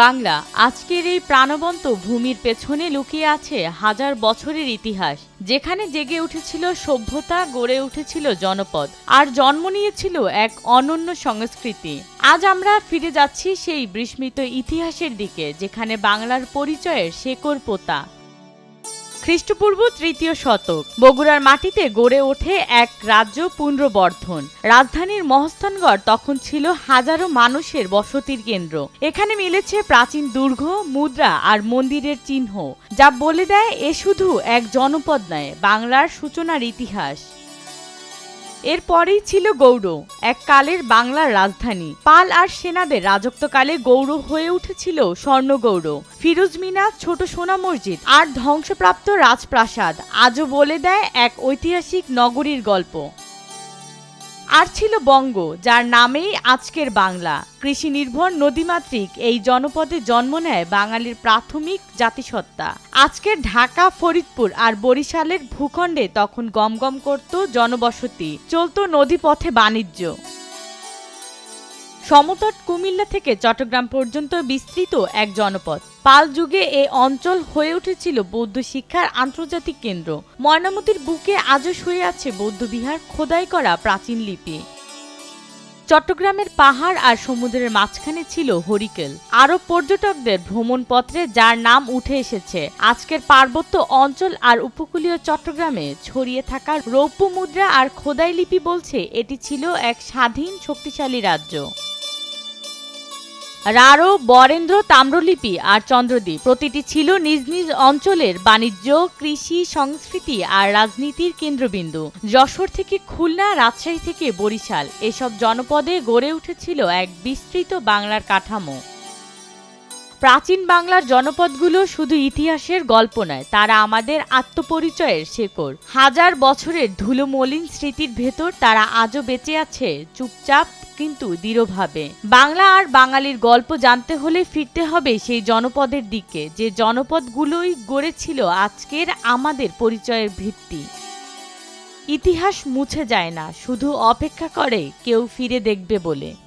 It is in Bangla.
বাংলা, আজকের এই প্রাণবন্ত ভূমির পেছনে লুকিয়ে আছে হাজার বছরের ইতিহাস, যেখানে জেগে উঠেছিল সভ্যতা, গড়ে উঠেছিল জনপদ, আর জন্ম নিয়েছিল এক অনন্য সংস্কৃতি। আজ আমরা ফিরে যাচ্ছি সেই বিস্মিত ইতিহাসের দিকে, যেখানে বাংলার পরিচয়ের শেকড় পোতা। খ্রিস্টপূর্ব তৃতীয় শতক। বগুড়ার মাটিতে গড়ে ওঠে এক রাজ্য পুনর্বর্ধন। রাজধানীর মহস্থানগড় তখন ছিল হাজারো মানুষের বসতির কেন্দ্র। এখানে মিলেছে প্রাচীন দুর্গ, মুদ্রা আর মন্দিরের চিহ্ন, যা বলে দেয় এ শুধু এক জনপদ নয়, বাংলার সূচনার ইতিহাস। এরপরেই ছিল গৌড়, এক কালের বাংলার রাজধানী। পাল আর সেনাদের রাজত্বকালে গৌড় হয়ে উঠেছিল স্বর্ণগৌড়। ফিরোজ মিনার ছোট সোনা মসজিদ আর ধ্বংসপ্রাপ্ত রাজপ্রাসাদ আজও বলে দেয় এক ঐতিহাসিক নগরীর গল্প। আর ছিল বঙ্গ, যার নামেই আজকের বাংলা। কৃষি নির্ভর নদীমাতৃক এই জনপদে জন্ম নেয় বাঙালির প্রাথমিক জাতিসত্তা। আজকের ঢাকা, ফরিদপুর আর বরিশালের ভূখণ্ডে তখন গমগম করত জনবসতি, চলত নদীপথে বাণিজ্য। সমতট কুমিল্লা থেকে চট্টগ্রাম পর্যন্ত বিস্তৃত এক জনপদ। পাল যুগে এ অঞ্চল হয়ে উঠেছিল বৌদ্ধ শিক্ষার আন্তর্জাতিক কেন্দ্র। ময়নামতির বুকে আজও শুয়ে আছে বৌদ্ধবিহার খোদাই করা প্রাচীন লিপি। চট্টগ্রামের পাহাড় আর সমুদ্রের মাঝখানে ছিল হরিকেল। আরব পর্যটকদের ভ্রমণপত্রে যার নাম উঠে এসেছে। আজকের পার্বত্য অঞ্চল আর উপকূলীয় চট্টগ্রামে ছড়িয়ে থাকা রৌপ্য মুদ্রা আর খোদাই লিপি বলছে, এটি ছিল এক স্বাধীন শক্তিশালী রাজ্য। রারো, বরেন্দ্র, তাম্রলিপি আর চন্দ্রদ্বীপ। প্রতিটি ছিল নিজ নিজ অঞ্চলের বাণিজ্য, কৃষি, সংস্কৃতি আর রাজনীতির কেন্দ্রবিন্দু। যশোর থেকে খুলনা, রাজশাহী থেকে বরিশাল। এসব জনপদে গড়ে উঠেছিল এক বিস্তৃত বাংলার কাঠামো। প্রাচীন বাংলার জনপদগুলো শুধু ইতিহাসের গল্প নয়, তারা আমাদের আত্মপরিচয়ের শেকড়। হাজার বছরের ধুলোমলিন স্মৃতির ভেতর তারা আজও বেঁচে আছে, চুপচাপ কিন্তু দৃঢ়ভাবে। বাংলা আর বাঙালির গল্প জানতে হলে ফিরতে হবে সেই জনপদের দিকে, যে জনপদগুলোই গড়েছিল আজকের আমাদের পরিচয়ের ভিত্তি। ইতিহাস মুছে যায় না, শুধু অপেক্ষা করে কেউ ফিরে দেখবে বলে।